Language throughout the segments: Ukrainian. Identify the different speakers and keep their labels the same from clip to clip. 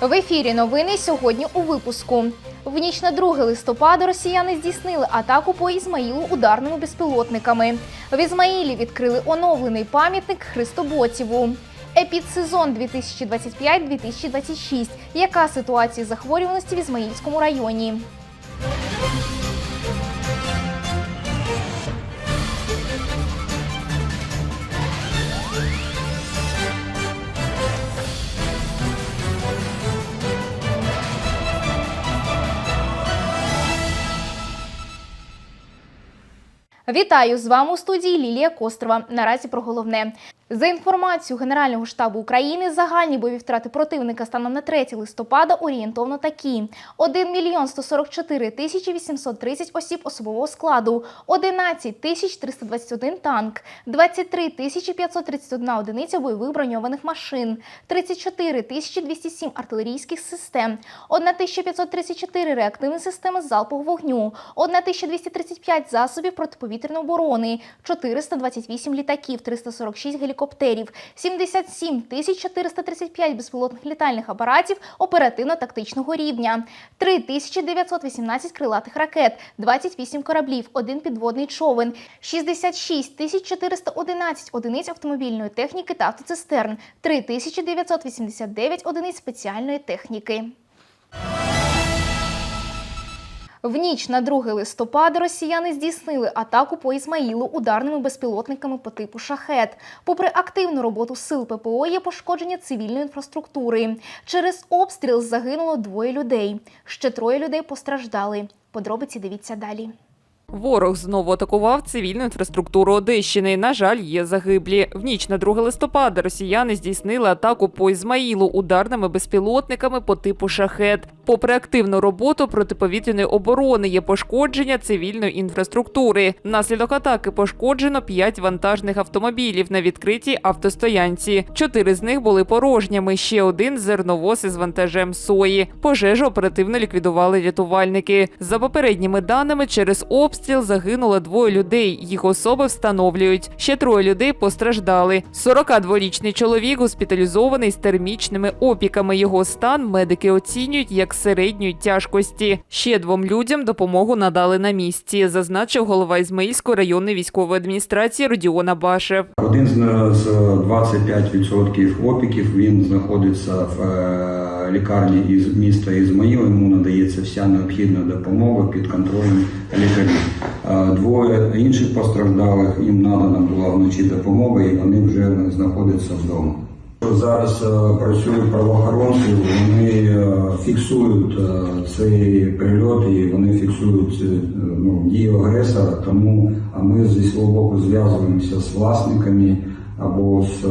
Speaker 1: В ефірі новини сьогодні у випуску. В ніч на 2 листопада росіяни здійснили атаку по Ізмаїлу ударними безпілотниками. В Ізмаїлі відкрили оновлений пам'ятник Христоботіву. Епідсезон 2025-2026. Яка ситуація захворюваності в Ізмаїльському районі? Вітаю з вами у студії Лілія Кострова. Наразі про головне. За інформацією Генерального штабу України, загальні бойові втрати противника станом на 3 листопада орієнтовно такі: 1 мільйон 144 тисячі 830 осіб особового складу, 11 тисяч 321 танк, 23 тисячі 531 одиниця бойових броньованих машин, 34 тисячі 207 артилерійських систем, 1534 реактивні системи залпового вогню, 1235 засобів протиповітряної оборони, 428 літаків, 346 гелікоптерів, 77 тисяч 435 безпілотних літальних апаратів оперативно-тактичного рівня, 3918 крилатих ракет, 28 кораблів, 1 підводний човен, 66 тисяч 411 одиниць автомобільної техніки та автоцистерн, 3989 одиниць спеціальної техніки. В ніч на 2 листопада росіяни здійснили атаку по Ізмаїлу ударними безпілотниками по типу шахет. Попри активну роботу сил ППО, є пошкодження цивільної інфраструктури. Через обстріл загинуло двоє людей. Ще троє людей постраждали. Подробиці дивіться далі.
Speaker 2: Ворог знову атакував цивільну інфраструктуру Одещини. На жаль, є загиблі. В ніч на 2 листопада росіяни здійснили атаку по Ізмаїлу ударними безпілотниками по типу шахет. Попри активну роботу протиповітряної оборони, є пошкодження цивільної інфраструктури. Внаслідок атаки пошкоджено 5 вантажних автомобілів на відкритій автостоянці. Чотири з них були порожніми. Ще один зерновоз із вантажем сої. Пожежу оперативно ліквідували рятувальники. За попередніми даними, через обстріл загинуло двоє людей. Їх особи встановлюють. Ще троє людей постраждали. 42-річний чоловік госпіталізований з термічними опіками. Його стан медики оцінюють як середньої тяжкості. Ще двом людям допомогу надали на місці, зазначив голова Ізмаїльської районної військової адміністрації Родіона Башев.
Speaker 3: Один з з 25% опіків він знаходиться в е, лікарні із міста Ізмаїл. Йому надається вся необхідна допомога під контролем лікарів. Е, Двоє інших постраждалих їм надана була вночі допомога, і вони вже знаходяться вдома. Зараз е, працюють правоохоронці, вони е, фіксують е, цей прильот і вони фіксують ну, дії агресора. Тому а ми зі свого боку зв'язуємося з власниками або з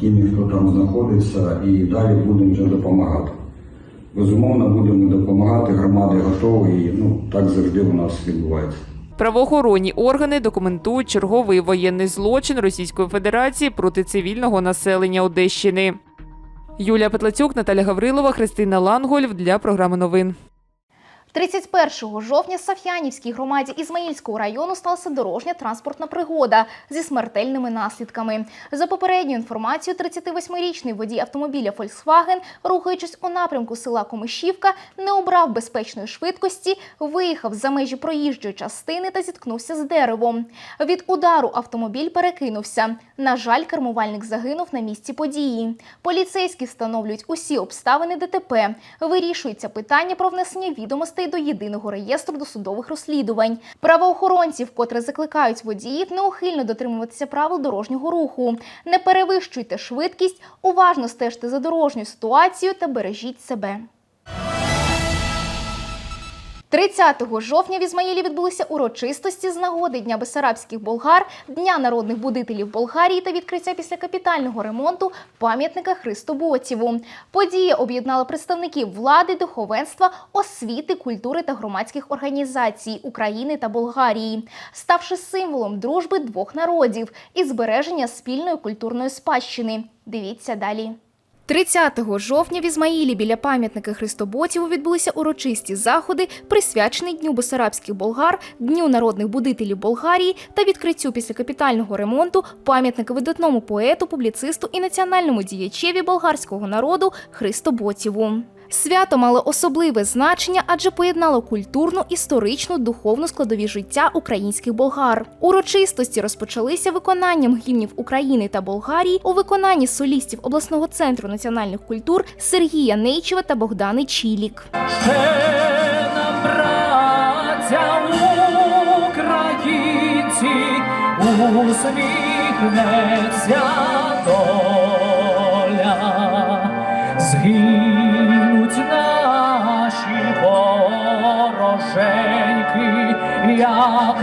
Speaker 3: тими, хто там знаходиться, і далі будемо вже допомагати. Безумовно, будемо допомагати. Громади готові. І, ну так завжди у нас відбувається.
Speaker 2: Правоохоронні органи документують черговий воєнний злочин Російської Федерації проти цивільного населення Одещини. Юлія Петлацюк, Наталя Гаврилова, Христина Лангольф для програми новин.
Speaker 1: 31 жовтня Саф'янівській громаді Ізмаїльського району сталася дорожня транспортна пригода зі смертельними наслідками. За попередньою інформацією, 38-річний водій автомобіля Volkswagen, рухаючись у напрямку села Комишівка, не обрав безпечної швидкості, виїхав за межі проїжджої частини та зіткнувся з деревом. Від удару автомобіль перекинувся. На жаль, кермувальник загинув на місці події. Поліцейські встановлюють усі обставини ДТП. Вирішується питання про внесення відомостей до єдиного реєстру досудових розслідувань. Правоохоронці вкотре закликають водіїв неухильно дотримуватися правил дорожнього руху. Не перевищуйте швидкість, уважно стежте за дорожньою ситуацією та бережіть себе. 30 жовтня в Ізмаїлі відбулися урочистості з нагоди Дня Бесарабських болгар, Дня народних будителів Болгарії та відкриття після капітального ремонту пам'ятника Христоботіву. Подія об'єднала представників влади, духовенства, освіти, культури та громадських організацій України та Болгарії, ставши символом дружби двох народів і збереження спільної культурної спадщини. Дивіться далі. 30 жовтня в Ізмаїлі біля пам'ятника Христоботів відбулися урочисті заходи, присвячені Дню Бесарабських болгар, Дню народних будителів Болгарії та відкриттю після капітального ремонту пам'ятника видатному поету, публіцисту і національному діячеві болгарського народу Христоботіву. Свято мало особливе значення, адже поєднало культурну, історичну, духовну складові життя українських болгар. Урочистості розпочалися виконанням гімнів України та Болгарії у виконанні солістів обласного центру національних культур Сергія Нейчева та Богдани Чілік.
Speaker 4: Усміхнеться доля, згинуть вороженьки, як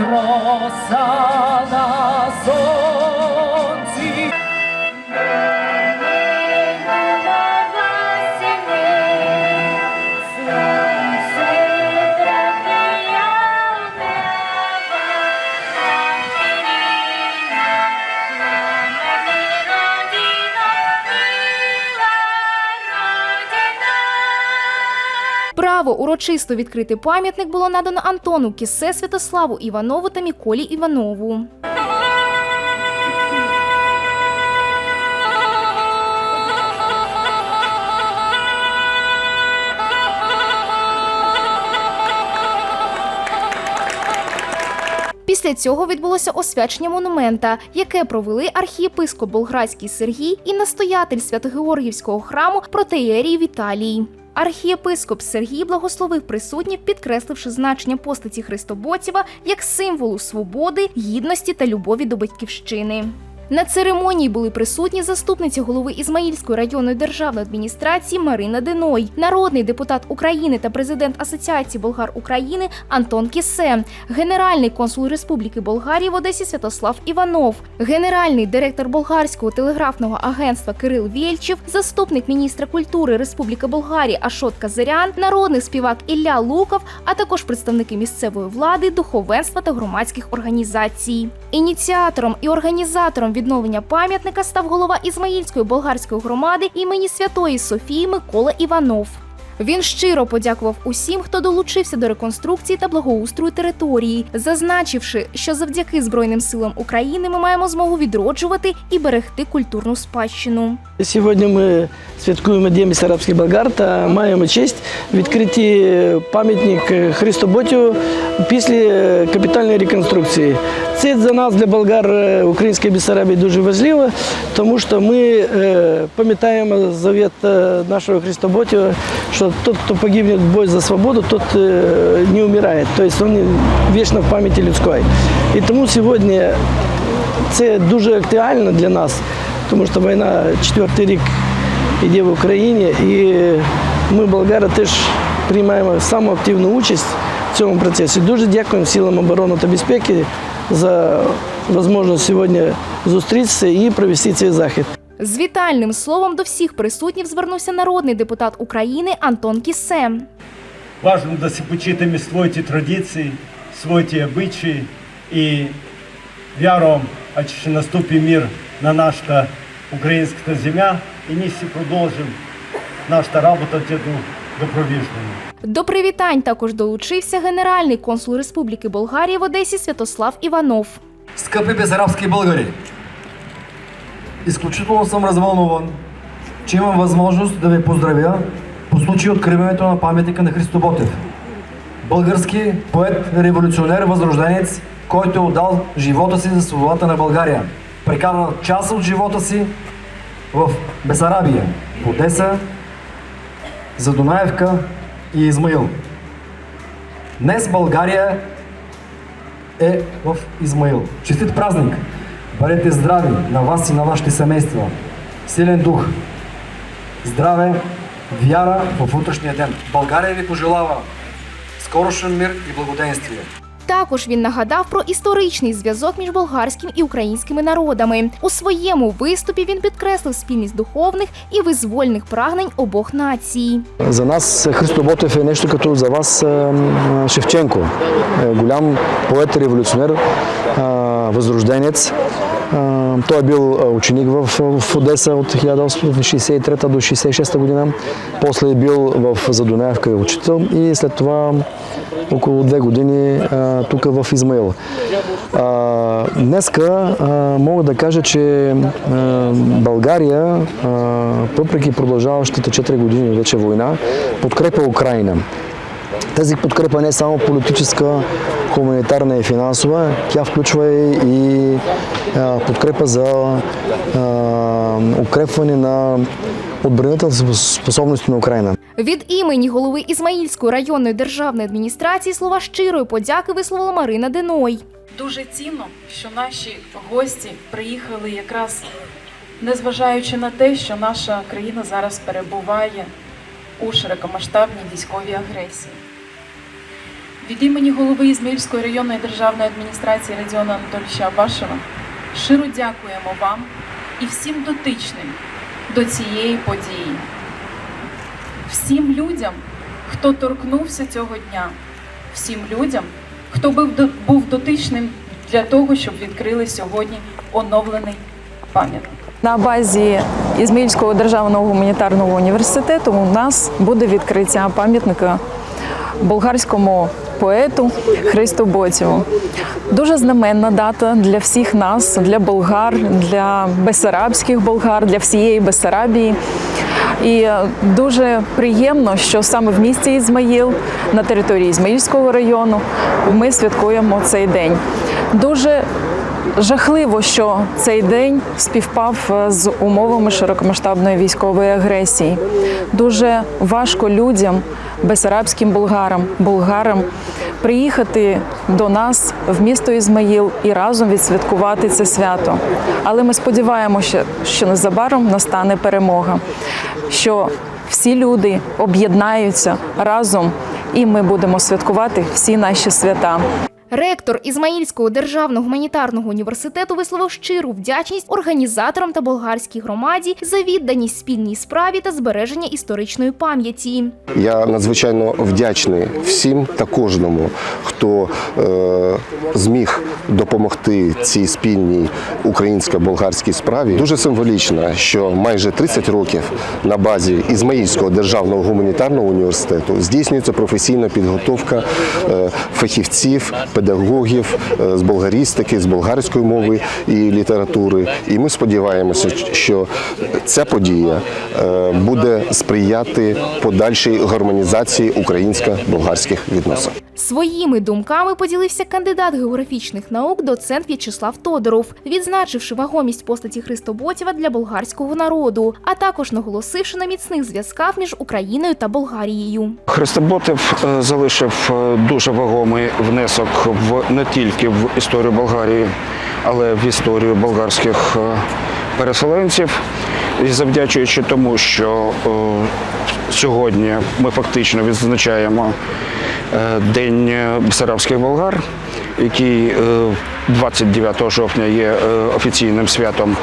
Speaker 1: Право урочисто відкрити пам'ятник було надано Антону Кісе, Святославу Іванову та Міколі Іванову. Після цього відбулося освячення монумента, яке провели архієпископ Болградський Сергій і настоятель Свято-Георгіївського храму протеєрій Віталій. Архієпископ Сергій благословив присутніх, підкресливши значення постаті Христоботіва як символу свободи, гідності та любові до батьківщини. На церемонії були присутні заступниця голови Ізмаїльської районної державної адміністрації Марина Деной, народний депутат України та президент Асоціації болгар України Антон Кісе, генеральний консул Республіки Болгарії в Одесі Святослав Іванов, генеральний директор болгарського телеграфного агентства Кирил Вєльчев, заступник міністра культури Республіки Болгарії Ашот Казарян, народний співак Ілля Луков, а також представники місцевої влади, духовенства та громадських організацій. Ініціатором і організатором відновлення пам'ятника став голова Ізмаїльської болгарської громади імені Святої Софії Микола Іванов. Він щиро подякував усім, хто долучився до реконструкції та благоустрою території, зазначивши, що завдяки Збройним силам України ми маємо змогу відроджувати і берегти культурну спадщину.
Speaker 5: Сьогодні ми святкуємо День Бессарабських болгар та маємо честь відкрити пам'ятник Христу Ботю після капітальної реконструкції. Це для нас, для болгар е, української Бессарабії, дуже важливо, тому що ми е, пам'ятаємо завет е, нашого Христоботю, що тот, хто погибне в бой за свободу, тот е, не вмирає. Тобто він вічно в пам'яті людської. І тому сьогодні це дуже актуально для нас, тому що війна четвертий рік йде в Україні, і ми, болгари, теж приймаємо саму активну участь в цьому процесі. Дуже дякуємо силам оборони та безпеки за можливість сьогодні зустрітися і провести цей захід.
Speaker 1: З вітальним словом до всіх присутніх звернувся народний депутат України Антон Кісе.
Speaker 6: Важно да се почитаме своите традиции, своите обычаи и вярвам, а че ще наступи мир на нашата українската земя и ние си продължим нашата работа те до, до провиждане.
Speaker 1: До привітань також долучився генеральний консул Республіки Болгарія в Одесі Святослав Іванов.
Speaker 7: Скъпи безарабски българи! Изключително съм развълнуван, че имам възможност да ви поздравя по случай откриването на паметника на Христо Ботев. Български поет, революционер, възрожденец, който е отдал живота си за свободата на България. Прекарал част от живота си в Бесарабия, Одеса, за Дунаевка и Измаил. Днес България е в Измаил. Честит празник! Бъдете здрави на вас и на вашите семейства. Силен дух, здраве, вяра в утрешния ден. България ви пожелава скорошен мир і благоденствие.
Speaker 1: Також він нагадав про історичний зв'язок між болгарським і українськими народами. У своєму виступі він підкреслив спільність духовних і визвольних прагнень обох націй.
Speaker 8: За нас Христо Ботев е нещо като за вас е, Шевченко. Е, Голям поет, революционер, е, възрожденец, А, Той е бил ученик в, в Одеса от 1863 до 66 година. После е бил в Задунаевка учител и след това около две години тук в Измаил. Днеска мога да кажа, че България, въпреки продължаващата 4 години вече война, подкрепя Украина. Тази подкрепа не е само политическа, хуманитарна и финансова, тя включва и подкрепа за укрепване на отбранителните способности на Украина.
Speaker 1: Від імені голови Ізмаїльської районної державної адміністрації слова щирої подяки висловила Марина Деной.
Speaker 9: Дуже цінно, що наші гості приїхали якраз незважаючи на те, що наша країна зараз перебуває у широкомасштабній військовій агресії. Від імені голови Ізмаїльської районної державної адміністрації Радіона Анатолійовича Абашева щиро дякуємо вам і всім дотичним до цієї події, всім людям, хто торкнувся цього дня, всім людям, хто був дотичним для того, щоб відкрили сьогодні оновлений пам'ятник.
Speaker 10: На базі Ізмаїльського державного гуманітарного університету у нас буде відкриття пам'ятника болгарському поету Христу Ботєву. Дуже знаменна дата для всіх нас, для болгар, для бесарабських болгар, для всієї Бесарабії. І е, дуже приємно, що саме в місті Ізмаїл, на території Ізмаїльського району, ми святкуємо цей день. Дуже Жахливо, що цей день співпав е, з умовами широкомасштабної військової агресії. Дуже важко людям, бесарабським болгарам, болгарам приїхати до нас в місто Ізмаїл і разом відсвяткувати це свято. Але ми сподіваємося, що незабаром настане перемога, що всі люди об'єднаються разом, і ми будемо святкувати всі наші свята.
Speaker 1: Ректор Ізмаїльського державного гуманітарного університету висловив щиру вдячність організаторам та болгарській громаді за відданість спільній справі та збереження історичної пам'яті.
Speaker 11: Я надзвичайно вдячний всім та кожному, хто е, зміг допомогти цій спільній українсько-болгарській справі. Дуже символічно, що майже 30 років на базі Ізмаїльського державного гуманітарного університету здійснюється професійна підготовка е, фахівців, педагогів е, з болгарістики, з болгарської мови і літератури. І ми сподіваємося, що ця подія е, буде сприяти подальшій гармонізації українсько-болгарських відносин.
Speaker 1: Своїми думками поділився кандидат географічних наук, доцент В'ячеслав Тодоров, відзначивши вагомість постаті Христоботєва для болгарського народу, а також наголосивши на міцних зв'язках між Україною та Болгарією.
Speaker 12: Христоботів е, залишив е, дуже вагомий внесок в не тільки в історію Болгарії, але в історію болгарських е, переселенців. І завдячуючи тому, що е, сьогодні ми фактично відзначаємо День Бесарабських болгар, який е, 29 жовтня є е, офіційним святом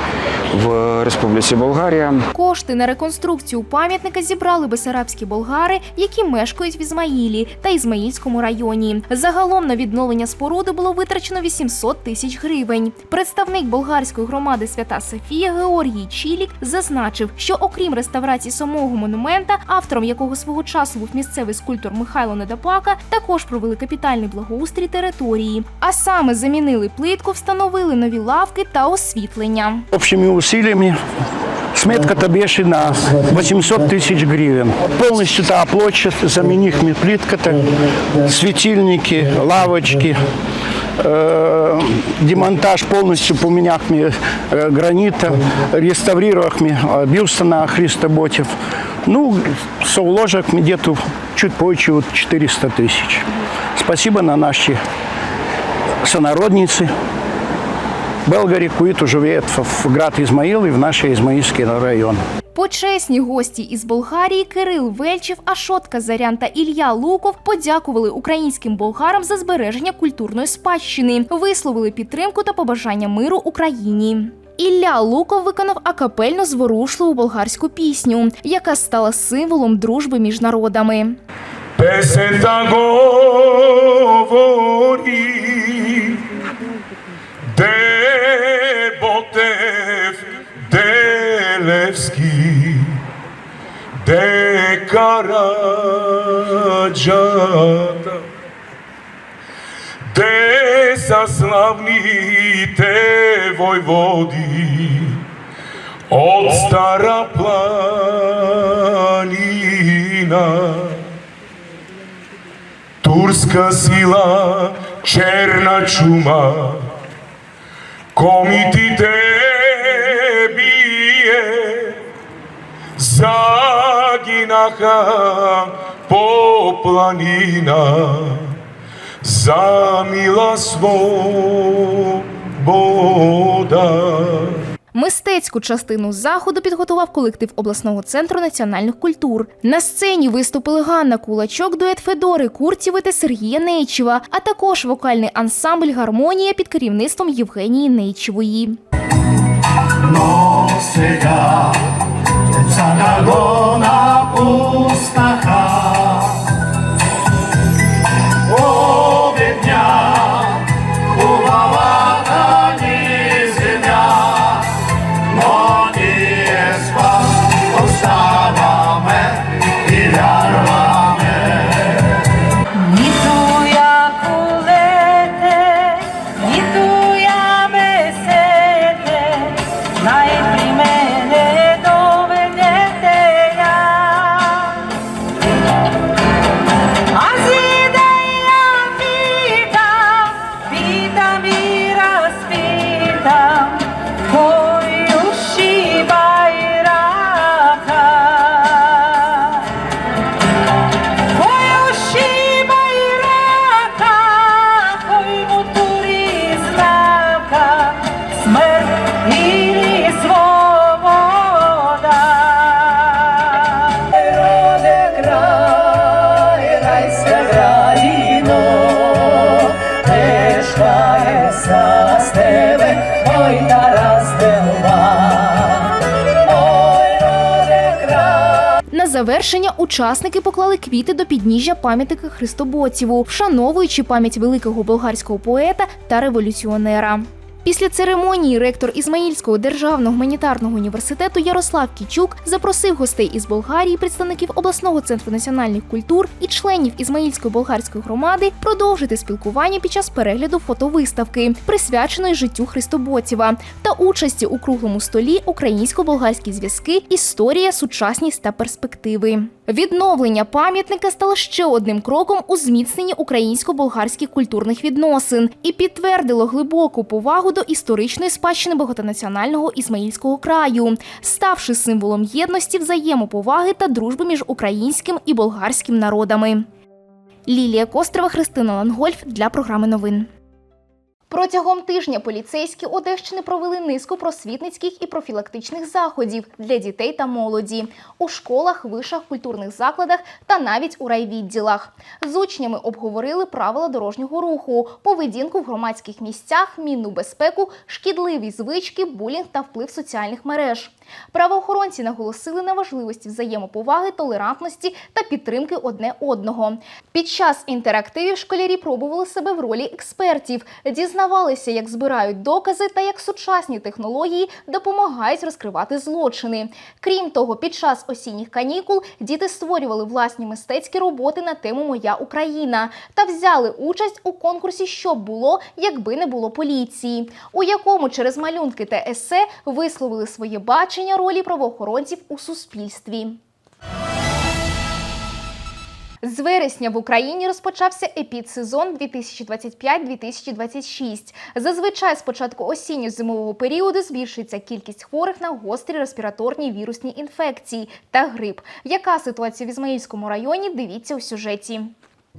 Speaker 12: в Республіці Болгарія.
Speaker 1: Кошти на реконструкцію пам'ятника зібрали бесарабські болгари, які мешкають в Ізмаїлі та Ізмаїльському районі. Загалом на відновлення споруди було витрачено 800 тисяч гривень. Представник болгарської громади Свята Софія Георгій Чілік зазначив, що окрім реставрації самого монумента, автором якого свого часу був місцевий скульптор Михайло Недопака, також провели капітальний благоустрій території А саме замінили плитку, встановили нові лавки та освітлення.
Speaker 13: Общими усилиями сметка-то беши на 800 тысяч гривен. Полностью та площадь, замених мне плитка-то, светильники, лавочки, э, демонтаж полностью поменях мне э, гранита, реставрировав мне э, бюста на Христа Ботев. Ну, совложек мне где-то чуть позже вот 400 тысяч. Спасибо на наши сонародницы, Белгари, които живеят в град Измаил и в наш Измаильский район.
Speaker 1: Почесні гості із Болгарії Кирил Вельчев, Ашот Казарян та Ілля Луков подякували українським болгарам за збереження культурної спадщини, висловили підтримку та побажання миру Україні. Ілля Луков виконав акапельно зворушливу болгарську пісню, яка стала символом дружби між народами.
Speaker 14: Песента говори, Деботев, Делевски, Декараджата. Де са славните войводи от Стара планина? Турска сила, черна чума, комитите бие, загинаха по планина, за мила свобода.
Speaker 1: Мистецьку частину заходу підготував колектив обласного центру національних культур. На сцені виступили Ганна Кулачок, дует Федори Курціви та Сергія Нейчева, а також вокальний ансамбль Гармонія під керівництвом Євгенії Нейчевої.
Speaker 4: Сега загона пустаха
Speaker 1: завершення учасники поклали квіти до підніжжя пам'ятника Христобоціву, вшановуючи пам'ять великого болгарського поета та революціонера. Після церемонії ректор Ізмаїльського державного гуманітарного університету Ярослав Кічук запросив гостей із Болгарії, представників обласного центру національних культур і членів Ізмаїльської болгарської громади продовжити спілкування під час перегляду фотовиставки, присвяченої життю Христобоцєва, та участі у круглому столі Українсько-болгарські зв'язки, історія, сучасність та перспективи. Відновлення пам'ятника стало ще одним кроком у зміцненні українсько-болгарських культурних відносин і підтвердило глибоку повагу до історичної спадщини багатонаціонального ісмаїльського краю, ставши символом єдності, взаємоповаги та дружби між українським і болгарським народами. Лілія Кострова, Христина Лангольф для програми новин. Протягом тижня поліцейські Одещини провели низку просвітницьких і профілактичних заходів для дітей та молоді у школах, вишах, культурних закладах та навіть у райвідділах. З учнями обговорили правила дорожнього руху, поведінку в громадських місцях, мінну безпеку, шкідливі звички, булінг та вплив соціальних мереж. Правоохоронці наголосили на важливості взаємоповаги, толерантності та підтримки одне одного. Під час інтерактивів школярі пробували себе в ролі експертів, дізнавалися, як збирають докази та як сучасні технології допомагають розкривати злочини. Крім того, під час осінніх канікул діти створювали власні мистецькі роботи на тему Моя Україна та взяли участь у конкурсі Що було, якби не було поліції, у якому через малюнки та есе висловили своє бачення ролі правоохоронців у суспільстві. З вересня в Україні розпочався епідсезон 2025-2026. Зазвичай з початку осінньо-зимового періоду збільшується кількість хворих на гострі респіраторні вірусні інфекції та грип. Яка ситуація в Ізмаїльському районі? Дивіться у сюжеті.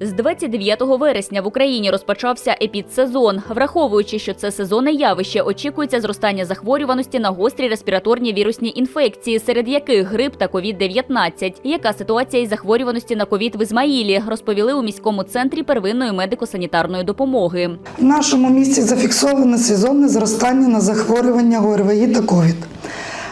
Speaker 15: З 29 вересня в Україні розпочався епідсезон. Враховуючи, що це сезонне явище, очікується зростання захворюваності на гострі респіраторні вірусні інфекції, серед яких грип та COVID-19. Яка ситуація із захворюваності на ковід в Ізмаїлі, розповіли у міському центрі первинної медико-санітарної допомоги.
Speaker 16: В нашому місті зафіксовано сезонне зростання на захворювання ГРВІ та ковід.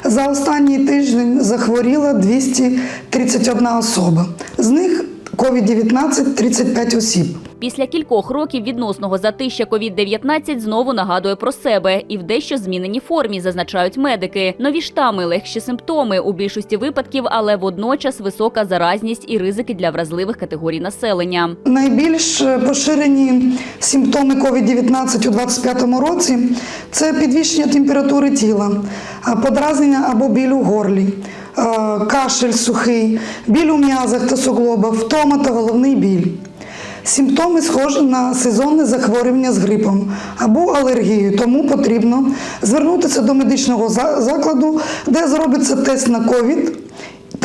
Speaker 16: За останній тиждень захворіла 231 особа. З них COVID-19 – 35 осіб.
Speaker 15: Після кількох років відносного затища COVID-19 знову нагадує про себе і в дещо зміненій формі зазначають медики. Нові штами, легші симптоми у більшості випадків, але водночас висока заразність і ризики для вразливих категорій населення.
Speaker 16: Найбільш е, поширені симптоми COVID-19 у 2025 році це підвищення температури тіла, подразнення або біль у горлі, кашель сухий, біль у м'язах та суглобах, втома та головний біль. Симптоми схожі на сезонне захворювання з грипом або алергією, тому потрібно звернутися до медичного за- закладу, де зробиться тест на ковід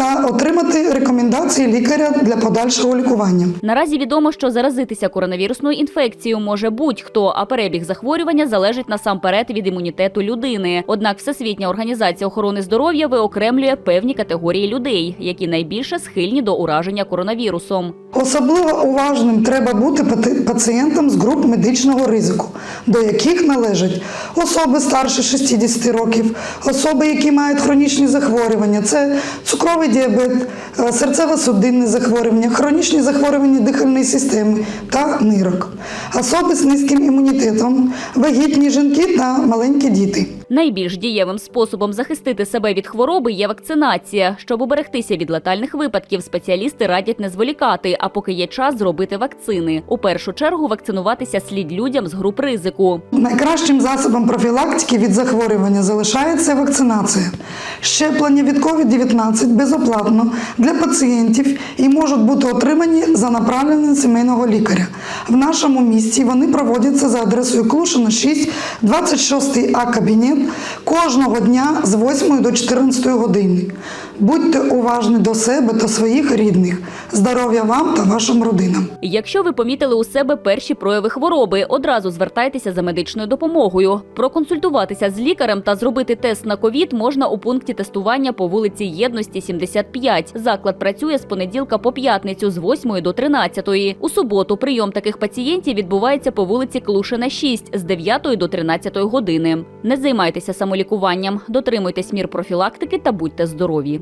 Speaker 16: та отримати рекомендації лікаря для подальшого лікування.
Speaker 15: Наразі відомо, що заразитися коронавірусною інфекцією може будь-хто, а перебіг захворювання залежить насамперед від імунітету людини. Однак Всесвітня організація охорони здоров'я виокремлює певні категорії людей, які найбільше схильні до ураження коронавірусом.
Speaker 16: Особливо уважним треба бути пацієнтам з груп медичного ризику, до яких належать особи старше 60 років, особи, які мають хронічні захворювання, це цукровий діабет, е, серцево-судинне захворювання, хронічні захворювання дихальної системи та нирок, особи з низьким імунітетом, вагітні жінки та маленькі діти.
Speaker 15: Найбільш дієвим способом захистити себе від хвороби є вакцинація. Щоб уберегтися від летальних випадків, спеціалісти радять не зволікати, а поки є час зробити вакцини. У першу чергу вакцинуватися слід людям з груп ризику.
Speaker 16: Найкращим засобом профілактики від захворювання залишається вакцинація. Щеплення від COVID-19 безоплатно для пацієнтів і можуть бути отримані за направленням сімейного лікаря. В нашому місті вони проводяться за адресою Клушина 6, 26 А кабінет кожного дня з 8 до 14 години. Будьте уважні до себе та своїх рідних. Здоров'я вам та вашим родинам.
Speaker 15: Якщо ви помітили у себе перші прояви хвороби, одразу звертайтеся за медичною допомогою. Проконсультуватися з лікарем та зробити тест на ковід можна у пункті тестування по вулиці Єдності 75. Заклад працює з понеділка по п'ятницю з 8 до 13. У суботу прийом таких пацієнтів відбувається по вулиці Клушина 6 з 9 до 13 години. Не займайтеся самолікуванням, дотримуйтесь мір профілактики та будьте здорові.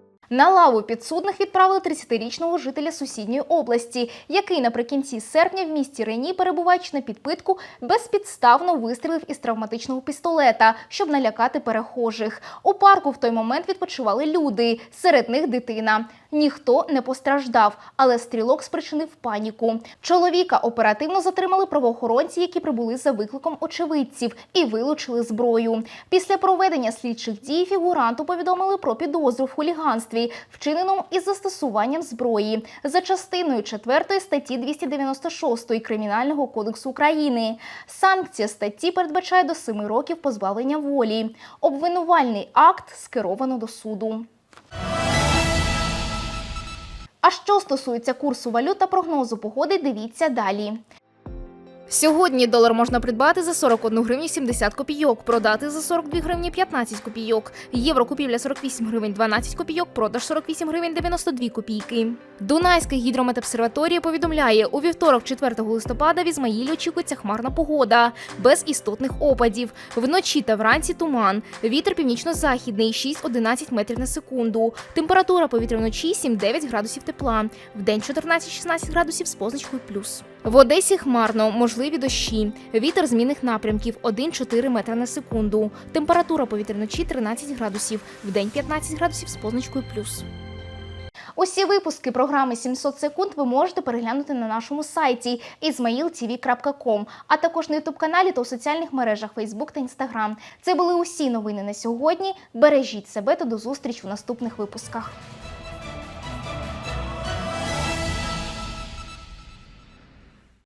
Speaker 1: На лаву підсудних відправили 30-річного жителя сусідньої області, який наприкінці серпня в місті Рені, перебуваючи на підпитку, безпідставно вистрілив із травматичного пістолета, щоб налякати перехожих. У парку в той момент відпочивали люди, серед них дитина. Ніхто не постраждав, але стрілок спричинив паніку. Чоловіка оперативно затримали правоохоронці, які прибули за викликом очевидців і вилучили зброю. Після проведення слідчих дій фігуранту повідомили про підозру в хуліганстві, вчиненому із застосуванням зброї за частиною 4 статті 296 Кримінального кодексу України. Санкція статті передбачає до 7 років позбавлення волі. Обвинувальний акт скеровано до суду. А що стосується курсу валют та прогнозу погоди, дивіться далі. Сьогодні долар можна придбати за 41 гривню 70 копійок, продати за 42 гривні 15 копійок. Євро купівля 48 гривень 12 копійок, продаж 48 гривень 92 копійки. Дунайська гідрометобсерваторія повідомляє, у вівторок, 4 листопада, в Ізмаїлі очікується хмарна погода, без істотних опадів. Вночі та вранці туман. Вітер північно-західний 6-11 метрів на секунду. Температура повітря вночі 7-9 градусів тепла. Вдень 14-16 градусів з позначкою плюс. В Одесі хмарно, можливі дощі. Вітер змінних напрямків 1-4 метри на секунду. Температура повітря вночі 13 градусів, вдень 15 градусів з позначкою плюс. Усі випуски програми 700 секунд ви можете переглянути на нашому сайті izmailtv.com, а також на ютуб-каналі та у соціальних мережах Facebook та Instagram. Це були усі новини на сьогодні. Бережіть себе та до зустрічі у наступних випусках.